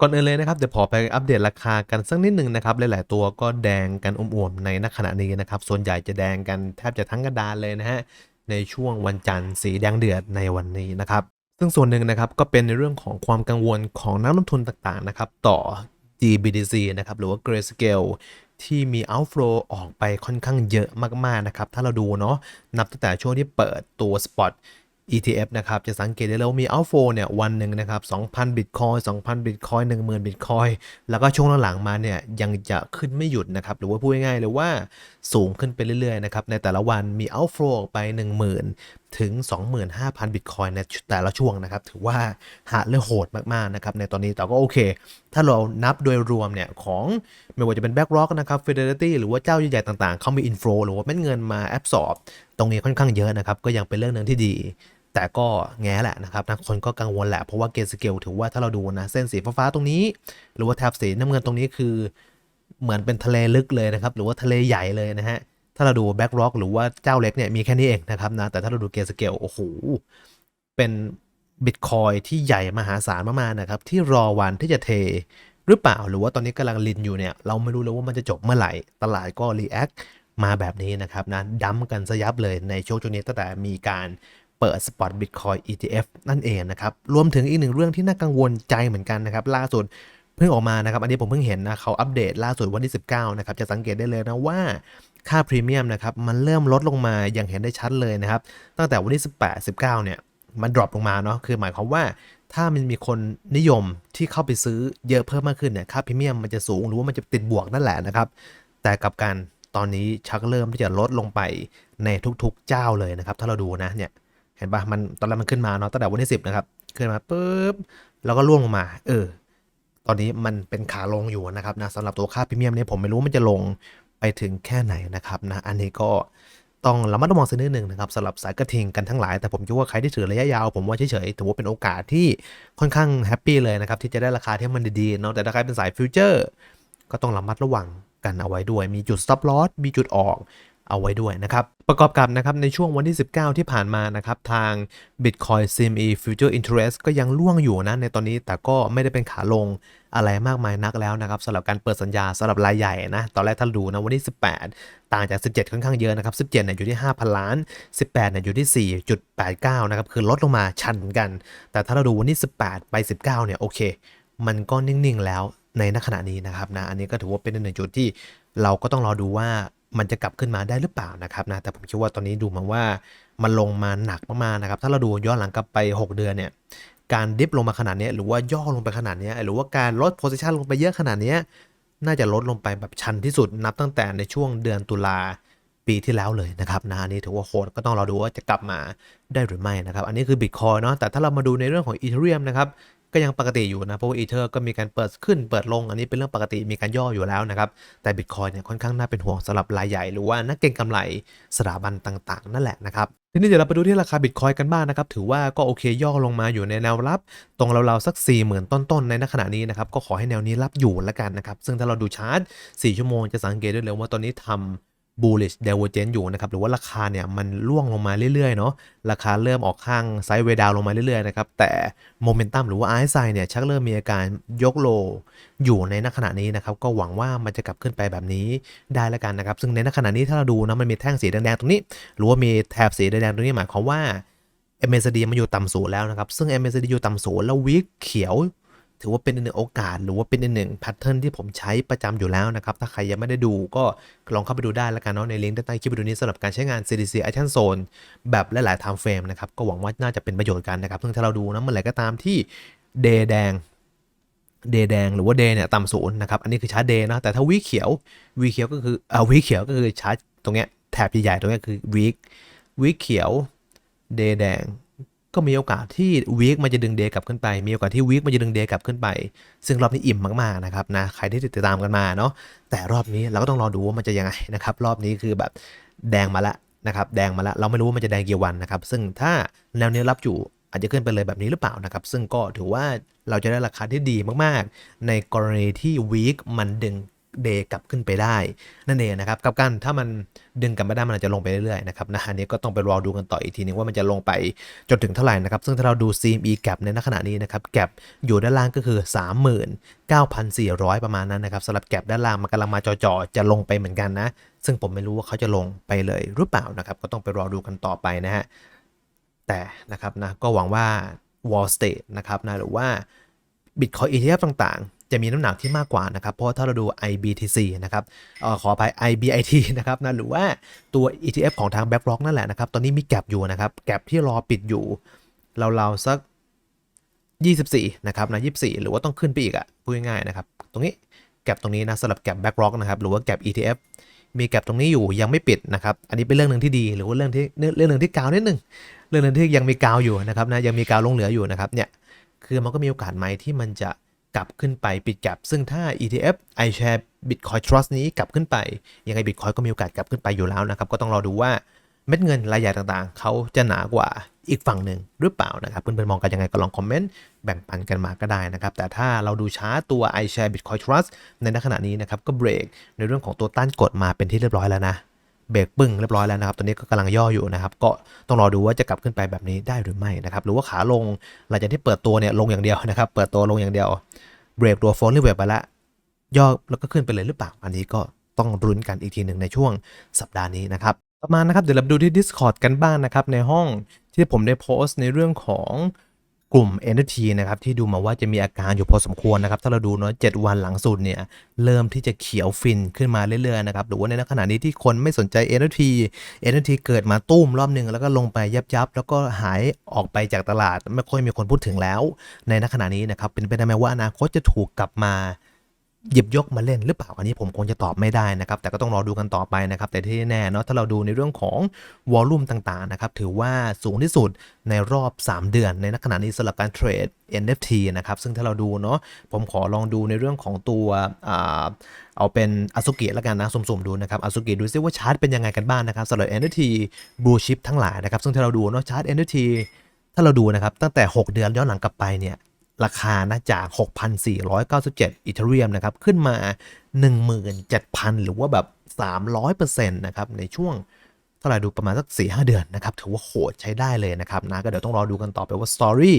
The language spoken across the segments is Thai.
ก่อนอื่นเลยนะครับเดี๋ยวขอไปอัปเดตราคากันสักนิดหนึ่งนะครับหลาย ๆ ตัวก็แดงกันอมๆในณขณะนี้นะครับส่วนใหญ่จะแดงกันแทบจะทั้งกระดานเลยนะฮะในช่วงวันจันทร์สีแดงเดือดในวันนี้นะครับซึ่งส่วนหนึ่งนะครับก็เป็นในเรื่องของความกังวลของนักลงทุนต่างๆนะครับต่อ GBDC นะครับหรือว่า Grayscale ที่มี outflow ออกไปค่อนข้างเยอะมากๆนะครับถ้าเราดูเนาะนับตั้งแต่ช่วงที่เปิดตัว Spot ETF นะครับ จะสังเกตได้เลยว่ามี outflow เนี่ยวันหนึ่งนะครับ 2,000 Bitcoin 2,000 Bitcoin 10,000 Bitcoin แล้วก็ช่วงหลังๆมาเนี่ยยังจะขึ้นไม่หยุดนะครับ หรือว่าพูดง่ายๆเลยว่าสูงขึ้นไปเรื่อยๆนะครับ ในแต่ละวันมี outflow ออกไป 10,000 ถึง 25,000 Bitcoin ในแต่ละช่วงนะครับ ถือว่าหาเรื่องโหดมากๆนะครับ ในตอนนี้แต่ก็โอเค ถ้าเรานับโดยรวมเนี่ยของไม่ว่าจะเป็น BlackRock นะครับ Fidelity หรือว่าเจ้าใหญ่ๆต่างๆเขามี inflow หรือว่าเม็ดเงินมาแอบสอบตรงนี้ค่อนข้างเยอะนะครับก็ยังเป็นเรื่องหนึ่งที่ดี แต่ก็แง่แหละนะครับนะคนก็กังวลแหละเพราะว่าเกณฑ์สเกลถือว่าถ้าเราดูนะเส้นสีฟ้าๆตรงนี้ หรือว่าแถบสีน้ำเงินตรงนี้คือ เหมือนเป็นทะเลลึกเลยนะครับ หรือว่าทะเลใหญ่เลยนะฮะถ้าเราดูแบ็กร็อกหรือว่าเจ้าเล็กเนี่ยมีแค่นี้เองนะครับนะแต่ถ้าเราดูเกณฑ์สเกลโอ้โหเป็นบิตคอยที่ใหญ่มหาศาลมากๆนะครับ ที่รอวันที่จะเทหรือเปล่าหรือว่าตอนนี้กำลังลินอยู่เนี่ย เราไม่รู้เลยว่ามันจะจบเมื่อไหร่ ตลาดก็รีแอคมาแบบนี้นะครับนะดัมกันซะยับเลยในช่วงช่วงนี้ตั้งแต่มีการ เปิด Spot Bitcoin ETF นั่นเองนะครับ รวมถึงอีกหนึ่งเรื่องที่น่ากังวลใจเหมือนกันนะครับ ล่าสุดเพิ่งออกมานะครับ อันนี้ผมเพิ่งเห็นนะเขาอัปเดตล่าสุดวันที่ 19 นะครับ จะสังเกตได้เลยนะว่าค่าพรีเมียมนะครับ มันเริ่มลดลงมาอย่างเห็นได้ชัดเลยนะครับ ตั้งแต่วันที่ 18 19 เนี่ย มันดรอปลงมาเนาะคือหมายความว่าถ้ามันมีคนนิยมที่เข้าไปซื้อเยอะเพิ่มมากขึ้นเนี่ยค่าพรีเมียมมันจะสูงหรือว่ามันจะติดบวกนั่นแหละนะครับ แต่กับการตอนนี้ชักเริ่มที่จะลดลงไปในทุกๆเจ้าเลยนะครับ ถ้าเราดูนะเนี่ย เห็นปะมันตอนแรกมันขึ้นมาเนาะตั้งแต่วันที่10นะครับ ขึ้นมาปุ๊บแล้วก็ร่วงลงมา เออ ตอนนี้มันเป็นขาลงอยู่นะครับนะสำหรับตัวค่าพรีเมียมเนี่ยผมไม่รู้มันจะลงไปถึงแค่ไหนนะครับนะอันนี้ก็ต้องระมัดระวังสักนิดหนึ่งนะครับสำหรับสายกระทิงกันทั้งหลาย แต่ผมคิดว่าใครที่ถือระยะยาว ผมว่าเฉยๆถือว่าเป็นโอกาสที่ค่อนข้างแฮปปี้เลยนะครับที่จะได้ราคาที่มันดีๆเนาะแต่ถ้าใครเป็นสายฟิวเจอร์ก็ต้องระมัดระวังกันเอาไว้ด้วย มีจุด stop loss มีจุดออก เอาไว้ด้วยนะครับ ประกอบกับนะครับในช่วงวันที่ 19 ที่ผ่านมานะครับทาง Bitcoin CME Future Interest ก็ยังล่วงอยู่นะในตอนนี้แต่ก็ไม่ได้เป็นขาลงอะไรมากมายนักแล้วนะครับสำหรับการเปิดสัญญาสำหรับรายใหญ่นะตอนแรกถ้าดูนะวันที่ 18 ต่างจาก 17 ค่อนข้างเยอะนะครับ 17เนี่ยอยู่ที่ 5,000 ล้าน 18เนี่ยอยู่ที่ 4.89 นะครับคือลดลงมาชันเหมือนกัน แต่ถ้าเราดูวันที่ 18 ไป 19 เนี่ยโอเค มันก็นิ่งๆแล้วในณขณะนี้นะครับนะอันนี้ก็ถือว่าเป็นหนึ่งจุดที่เราก็ต้องรอดูว่า มันจะกลับขึ้นมาได้หรือเปล่านะครับนะแต่ผมคิดว่าตอนนี้ดูมาว่ามันลงมาหนักมากๆนะครับ ถ้าเราดูย้อนหลังกลับไป 6 เดือนเนี่ยการดิฟลงมาขนาดนี้หรือว่าย่อลงไปขนาดนี้หรือว่าการลดโพซิชันลงไปเยอะขนาดนี้น่าจะลดลงไปแบบชันที่สุดนับตั้งแต่ในช่วงเดือนตุลาปีที่แล้วเลยนะครับนะอันนี้ถือว่าโคตรก็ต้องรอดูว่าจะกลับมาได้หรือไม่นะครับ อันนี้คือบิตคอยเนาะแต่ถ้าเรามาดูในเรื่องของอีเทเรียมนะครับ ก็ยังปกติอยู่นะเพราะว่าอีเทอร์ก็มีการเปิดขึ้นเปิดลงอันนี้เป็นเรื่องปกติมีการย่ออยู่แล้วนะครับ แต่บิตคอยเนี่ยค่อนข้างน่าเป็นห่วงสำหรับรายใหญ่หรือว่านักเก็งกำไรสถาบันต่างๆ นั่นแหละนะครับทีนี้เดี๋ยวเราไปดูที่ราคาบิตคอยกันบ้างนะครับ ถือว่าก็โอเคย่อลงมาอยู่ในแนวรับ ตรงราวๆสัก 40,000 ต้นๆ ในขณะนี้นะครับ ก็ขอให้แนวนี้รับอยู่แล้วกันนะครับ ซึ่งถ้าเราดูชาร์ต4ชั่วโมงจะสังเกตได้เลยว่าตอนนี้ทำ bullish divergence อยู่นะครับหรือว่าราคาเนี่ยมันล่วงลงมาเรื่อยๆเนาะราคาเริ่มออกข้างไซด์เวดาวลงมาเรื่อยๆนะครับแต่โมเมนตัมหรือว่า RSI เนี่ยชักเริ่มมีอาการยกโลอยู่ในณขณะนี้นะครับก็หวังว่ามันจะกลับขึ้นไปแบบนี้ได้แล้วกันนะครับซึ่งในณขณะนี้ถ้าเราดูนะมันมีแท่งสีแดงๆตรงนี้ หรือว่ามีแถบสีแดงๆตรงนี้หมายความว่า MACD มันอยู่ต่ำศูนย์แล้วนะครับซึ่ง MACD อยู่ต่ำศูนย์แล้ววิกเขียว ถือว่าเป็นอีกหนึ่งโอกาส หรือว่าเป็นอีกหนึ่งแพทเทิร์นที่ผมใช้ประจำอยู่แล้วนะครับ ถ้าใครยังไม่ได้ดูก็ลองเข้าไปดูได้แล้วกันเนาะในลิงก์ด้านใต้คลิปวิดีโอนี้สำหรับการใช้งาน CDC Action Zone แบบหลายๆ time frame นะครับ ก็หวังว่าน่าจะเป็นประโยชน์กันนะครับ ซึ่งถ้าเราดูนะเมื่อไหร่ก็ตามที่เดย์แดงเดย์แดงหรือว่าเดย์เนี่ยต่ำศูนย์นะครับ อันนี้คือชาร์ตเดนะแต่ถ้าวีเขียววีเขียวก็คืออ่าวีเขียวก็คือชาร์ตตรงเนี้ยแถบใหญ่ๆตรงเนี้ยคือวีวีเขียวเดย์แดง ก็มีโอกาสที่วีคมันจะดึงเดย์กลับขึ้นไป มีโอกาสที่วีคมันจะดึงเดย์กลับขึ้นไป ซึ่งรอบนี้อิ่มมากๆนะครับนะ ใครที่ติดตามกันมาเนาะ แต่รอบนี้เราก็ต้องรอดูว่ามันจะยังไงนะครับ รอบนี้คือแบบแดงมาละนะครับ แดงมาละ เราไม่รู้ว่ามันจะแดงกี่วันนะครับ ซึ่งถ้าแนวนี้รับอยู่อาจจะขึ้นไปเลยแบบนี้หรือเปล่านะครับ ซึ่งก็ถือว่าเราจะได้ราคาที่ดีมากๆ ในกรณีที่วีคมันดึง เดย์กลับขึ้นไปได้นั่นเองนะครับกับกันถ้ามันดึงกลับมาได้มันอาจจะลงไปเรื่อยๆนะครับนะอันนี้ก็ต้องไปรอดูกันต่ออีกทีนึงว่ามันจะลงไปจนถึงเท่าไหร่นะครับ ซึ่งถ้าเราดู CME gap ในณขณะนี้นะครับ gap อยู่ด้านล่างก็คือ 39,400 ประมาณนั้นนะครับสำหรับ gap ด้านล่างมันกำลังมาจ่อๆจะลงไปเหมือนกันนะ ซึ่งผมไม่รู้ว่าเขาจะลงไปเลยหรือเปล่านะครับก็ต้องไปรอดูกันต่อไปนะฮะแต่นะครับนะก็หวังว่า Wall Street นะครับนะหรือว่า Bitcoin ETF ต่างๆ จะมีน้ำหนักที่มากกว่านะครับ เพราะว่าถ้าเราดู IBTC นะครับออขออภัย IBIT นะครับนะหรือว่าตัว ETF ของทาง BlackRock นั่นแหละนะครับ ตอนนี้มีแกลบอยู่นะครับ แกลบที่รอปิดอยู่เราๆสัก 24 นะครับนะ24 หรือว่าต้องขึ้นไปอีกอะพูดง่ายๆนะครับ ตรงนี้แกลบตรงนี้นะสำหรับแกลบ BlackRock นะครับ หรือว่าแกลบ ETF มีแกลบตรงนี้อยู่ยังไม่ปิดนะครับ อันนี้เป็นเรื่องหนึ่งที่ดี หรือว่าเรื่องที่เรื่องหนึ่งที่กาวนิดนึงเรื่องหนึงที่ยังมีกาวอยู่นะครับนะยังมีกาวลงเหลืออยู่นะครับเนี่ยคือมันก็มีโอกาสไหมที่มันจะ กลับขึ้นไปปิดแกลบซึ่งถ้า ETF iShare Bitcoin Trust นี้กลับขึ้นไป ยังไง Bitcoin ก็มีโอกาสกลับขึ้นไปอยู่แล้วนะครับ ก็ต้องรอดูว่าเม็ดเงินรายใหญ่ต่างๆ เขาจะหนากว่าอีกฝั่งหนึ่งหรือเปล่านะครับ เพื่อนๆมองกันยังไงก็ลองคอมเมนต์แบ่งปันกันมาก็ได้นะครับ แต่ถ้าเราดูช้าตัว iShare Bitcoin Trust ในณขณะนี้นะครับก็เบรกในเรื่องของตัวต้านกดมาเป็นที่เรียบร้อยแล้วนะ เบรกปึ้งเรียบร้อยแล้วนะครับตอนนี้ก็กำลังย่ออยู่นะครับ ก็ต้องรอดูว่าจะกลับขึ้นไปแบบนี้ได้หรือไม่นะครับ หรือว่าขาลงหลังจากที่เปิดตัวเนี่ยลงอย่างเดียวนะครับ เปิดตัวลงอย่างเดียว เบรกตัวโฟลต์เวทไปล้วย่อแล้วก็ขึ้นไปเลยหรือเปล่า อันนี้ก็ต้องรุ้นกันอีกทีหนึ่งในช่วงสัปดาห์นี้นะครับต่อมาณนะครับ เดี๋ยวเราดูที่ Discord กันบ้างนะครับ ในห้องที่ผมได้โพสต์ในเรื่องของ กลุ่ม NFT นะครับที่ดูมาว่าจะมีอาการอยู่พอสมควรนะครับ ถ้าเราดูเนาะ7วันหลังสุดเนี่ยเริ่มที่จะเขียวฟินขึ้นมาเรื่อยๆนะครับหรือว่าในขณะนี้ที่คนไม่สนใจ NFT NFT เกิดมาตุ้มรอบหนึ่งแล้วก็ลงไปยับยับๆแล้วก็หายออกไปจากตลาด ไม่ค่อยมีคนพูดถึงแล้ว ในขณะนี้นะครับเป็นไปได้ไหมว่าอนาคตจะถูกกลับมา หยิบยกมาเล่นหรือเปล่าอันนี้ผมคงจะตอบไม่ได้นะครับ แต่ก็ต้องรอดูกันต่อไปนะครับ แต่ที่แน่เนาะถ้าเราดูในเรื่องของวอลลุ่มต่างๆนะครับ ถือว่าสูงที่สุดในรอบ 3 เดือนในณขณะนี้สำหรับการเทรด NFT นะครับ ซึ่งถ้าเราดูเนาะผมขอลองดูในเรื่องของตัวเอาเป็นอ s u กิแล้วกันนะสุ่มๆดูนะครับอ s u กิดูซิว่าชาร์ตเป็นยังไงกันบ้างนะครับสำหรับ NFT blue chip ทั้งหลายนะครับซึ่งถ้าเราดูเนาะชาร์ต NFT ถ้าเราดูนะครับตั้งแต่ 6 เดือนย้อนหลังกลับไปเนี่ย ราคานะจาก 6,497อีเทเรียมนะครับขึ้นมา 17,000 หรือว่าแบบ 300%นะครับในช่วงเท่าไหร่ดูประมาณสัก4-5 เดือนนะครับถือว่าโหดใช้ได้เลยนะครับนะก็เดี๋ยวต้องรอดูกันต่อไปว่า Story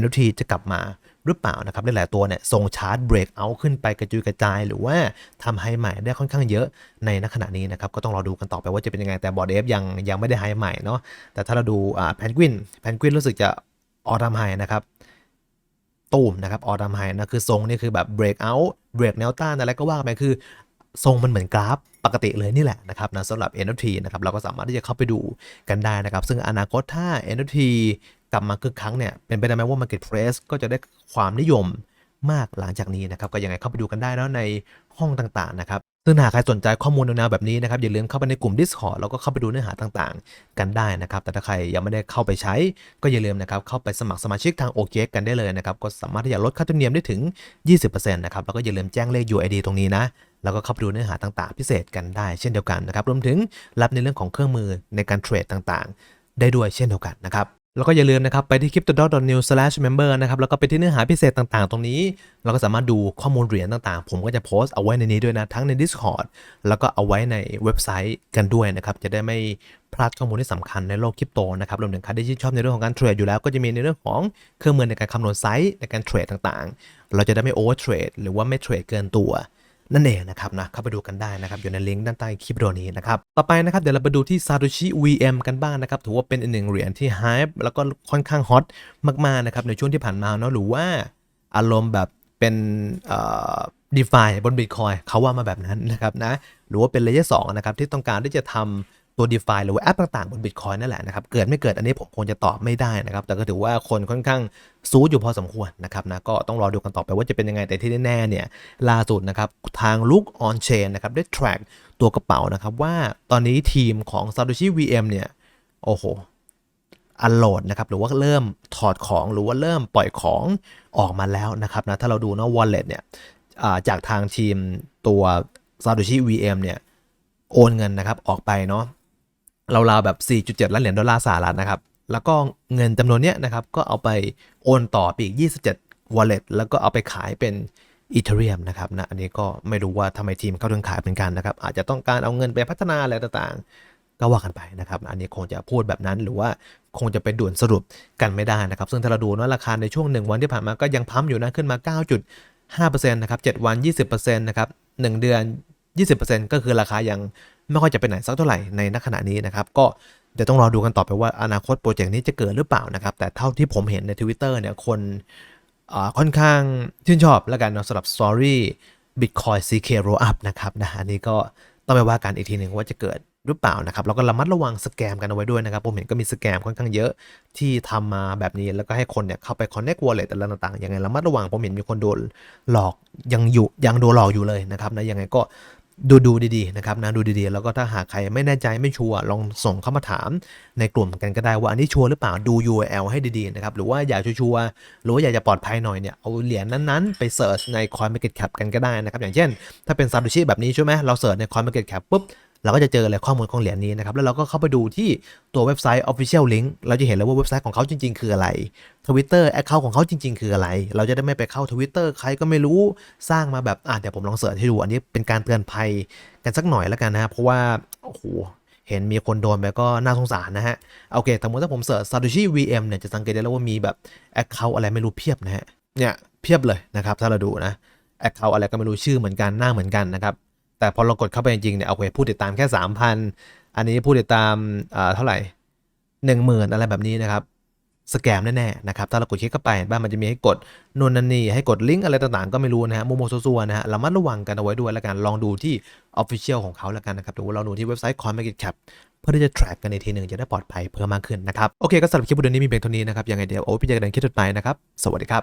NFT จะกลับมาหรือเปล่านะครับหลายๆตัวเนี่ยทรงชาร์ตเบรกเอาขึ้นไปกระจุยกระจาย หรือว่าทำไฮใหม่ได้ค่อนข้างเยอะในณขณะนี้นะครับก็ต้องรอดูกันต่อไปว่าจะเป็นยังไงแต่บอดเอฟยังยังไม่ได้ไฮใหม่เนาะแต่ถ้าเราดูอ่าแพนกวินแพนกวินรู้สึกจะออทำไฮนะครับ ตูมนะครับออดัมไฮนะคือทรงนี่คือแบบเบรกเอาท์เบรกแนวต้านอะไรก็ว่าไปคือทรงมันเหมือนกราฟปกติเลยนี่แหละนะครับนะสำหรับ NFT นะครับเราก็สามารถที่จะเข้าไปดูกันได้นะครับ ซึ่งอนาคตถ้า NFT กลับมาคึกครั้งเนี่ยเป็นไปได้ไหมว่า Marketplace ก็จะได้ความนิยมมากหลังจากนี้นะครับ ก็ยังไงเข้าไปดูกันได้แล้วในห้องต่างๆนะครับ ซึ่งหากใครสนใจข้อมูลแนวๆแบบนี้นะครับ อย่าลืมเข้าไปในกลุ่ม Discord แล้วก็เข้าไปดูเนื้อหาต่างๆ กันได้นะครับ แต่ถ้าใครยังไม่ได้เข้าไปใช้ ก็อย่าลืมนะครับเข้าไปสมัครสมาชิกทาง OKX กันได้เลยนะครับ ก็สามารถที่จะลดค่าธรรมเนียมได้ถึง 20%นะครับ แล้วก็อย่าลืมแจ้งเลข UID ตรงนี้นะ แล้วก็เข้าไปดูเนื้อหาต่างๆ พิเศษกันได้เช่นเดียวกันนะครับ รวมถึงรับในเรื่องของเครื่องมือในการเทรดต่างๆ ได้ด้วยเช่นเดียวกันนะครับ แล้วก็อย่าลืมนะครับ ไปที่ crypto.news/member นะครับ แล้วก็ไปที่เนื้อหาพิเศษต่างๆ ตรงนี้ เราก็สามารถดูข้อมูลเหรียญต่างๆ ผมก็จะโพสต์เอาไว้ในนี้ด้วยนะ ทั้งใน Discord แล้วก็เอาไว้ในเว็บไซต์กันด้วยนะครับ จะได้ไม่พลาดข้อมูลที่สำคัญในโลกคริปโตนะครับ รวมถึงใครที่ชื่นชอบในเรื่องของการเทรดอยู่แล้ว ก็จะมีในเรื่องของเครื่องมือในการคำนวณไซส์ในการเทรดต่างๆ เราจะได้ไม่โอเวอร์เทรดหรือว่าไม่เทรดเกินตัว นั่นเองนะครับนะเข้าไปดูกันได้นะครับอยู่ในลิงก์ด้านใต้คลิปวิดีโอนี้นะครับต่อไปนะครับเดี๋ยวเราไปดูที่ Satoshi VM กันบ้างนะครับถือว่าเป็นอีกหนึ่งเหรียญที่ hype แล้วก็ค่อนข้างฮอตมากๆนะครับในช่วงที่ผ่านมาเนาะหรือว่าอารมณ์แบบเป็นเอ่อ DeFi บนบิตคอยเขาว่ามาแบบนั้นนะครับนะหรือว่าเป็นเลเยอร์สนะครับที่ต้องการที่จะทำ ตัว DeFi หรือว่าแอปต่างๆ บน Bitcoin นั่นแหละนะครับ เกิดไม่เกิดอันนี้ผมคงจะตอบไม่ได้นะครับ แต่ก็ถือว่าคนค่อนข้างซูดอยู่พอสมควรนะครับนะก็ต้องรอดูกันต่อไปว่าจะเป็นยังไงแต่ที่แน่ๆเนี่ยล่าสุดนะครับ ทาง Look on Chain นะครับได้ track ตัวกระเป๋านะครับ ว่าตอนนี้ทีมของ Satoshi VM เนี่ยโอ้โหอันโหลดนะครับหรือว่าเริ่มถอดของหรือว่าเริ่มปล่อยของออกมาแล้วนะครับนะถ้าเราดูเนาะ wallet เนี่ยาจากทางทีมตัว Satoshi VM เนี่ยโอนเงินนะครับออกไปเนาะ ราวๆแบบ 4.7 ล้านเหรียญดอลลาร์สหรัฐนะครับ แล้วก็เงินจำนวนเนี้ยนะครับ ก็เอาไปโอนต่อไปอีก 27 wallet แล้วก็เอาไปขายเป็นอีเทเรียมนะครับนะอันนี้ก็ไม่รู้ว่าทำไมทีมเขาถึงขายเหมือนกันนะครับ อาจจะต้องการเอาเงินไปพัฒนาอะไรต่างๆ ก็ว่ากันไปนะครับ อันนี้คงจะพูดแบบนั้นหรือว่าคงจะไปด่วนสรุปกันไม่ได้นะครับ ซึ่งถ้าเราดูว่าราคาในช่วง 1 วันที่ผ่านมาก็ยังพัมอยู่นะขึ้นมา 9.5%นะครับ7วัน 20%นะครับ1เดือน 20%ก็คือราคายัง ไม่ค่อยจะไปไหนสักเท่าไหร่ในณขณะนี้นะครับ ก็เดี๋ยวต้องรอดูกันต่อไปว่าอนาคตโปรเจกต์นี้จะเกิดหรือเปล่านะครับ แต่เท่าที่ผมเห็นใน Twitter เนี่ยคนอ่าค่อนข้างชื่นชอบแล้วกันเนาะสำหรับ Story Bitcoin CK Roll Up นะครับนะอันนี้ก็ต้องไปว่ากันอีกทีหนึ่งว่าจะเกิดหรือเปล่านะครับแล้วก็ระมัดระวังสแกมกันเอาไว้ด้วยนะครับ ผมเห็นก็มีสแกมค่อนข้างเยอะที่ทำมาแบบนี้แล้วก็ให้คนเนี่ยเข้าไป Connect Wallet อะไรต่างๆยังไงระมัดระวังผมเห็นมีคนโดนหลอกยังอยู่ยังโดนหลอกอยู่เลยนะครับนะยังไงก็ ดูดูดีๆนะครับนะดูดีๆ แล้วก็ถ้าหากใครไม่แน่ใจไม่ชัวร์ลองส่งเข้ามาถามในกลุ่มกันก็ได้ว่าอันนี้ชัวร์หรือเปล่าดู URL ให้ดีๆนะครับหรือว่าอยากชัวร์ๆหรือว่าอยากจะปลอดภัยหน่อยเนี่ยเอาเหรียญนั้นๆ ไปเสิร์ชใน CoinMarketCap กันก็ได้นะครับอย่างเช่น ถ้าเป็นซา t ุชิแบบนี้ใช่ไหมเราเสิร์ชใน CoinMarketCap ปุ๊บ เราก็จะเจอเลยข้อมูลของเหรียญนี้นะครับ แล้วเราก็เข้าไปดูที่ตัวเว็บไซต์ Official Link เราจะเห็นเลยว่าเว็บไซต์ของเขาจริง ๆ คืออะไร Twitter Account ของเขาจริง ๆ คืออะไร เราจะได้ไม่ไปเข้า Twitter ใครก็ไม่รู้สร้างมาแบบอะเดี๋ยวผมลองเสิร์ชให้ดู อันนี้เป็นการเตือนภัยกันสักหน่อยแล้วกันนะฮะเพราะว่าโอ้โหเห็นมีคนโดนไปก็น่าสงสารนะฮะโอเคสมมติถ้าผมเสิร์ช Satoshi VM เนี่ยจะสังเกตได้แล้วว่ามีแบบ Account อะไรไม่รู้เพียบนะฮะเนี่ยเพียบเลยนะครับถ้าเราดูนะ Account อะไรก็ไม่รู้ชื่อเหมือนกันหน้าเหมือนกันนะครับ แต่พอเรากดเข้าไปจริงเนี่ยโอเคผู้ติดตามแค่ 3,000 อันนี้ผู้ติดตามอ่าเท่าไหร่ 10,000 อะไรแบบนี้นะครับสแกมแน่ๆนะครับถ้าเรากดคลิกเข้าไปบ้านมันจะมีให้กดนนนันนี่ให้กดลิงก์อะไรต่างๆ ก็ไม่รู้นะฮะโมโมซัวนะฮะระมัดระวังกันเอาไว้ด้วยแล้วกันลองดูที่ Official ของเขาแล้วกันนะครับหรือว่าเราดูที่เว็บไซต์ CoinMarketCap เพื่อที่จะ track กันในทีหนึ่งจะได้ปลอดภัยเพิ่มมากขึ้นนะครับ โอเคก็สำหรับคลิปวิดีโอนี้มีเพียงเท่านี้นะครับยังไงเดี๋ยวโอ้พี่เจอกันในคลิปถัดไปนะครับ สวัสดีครับ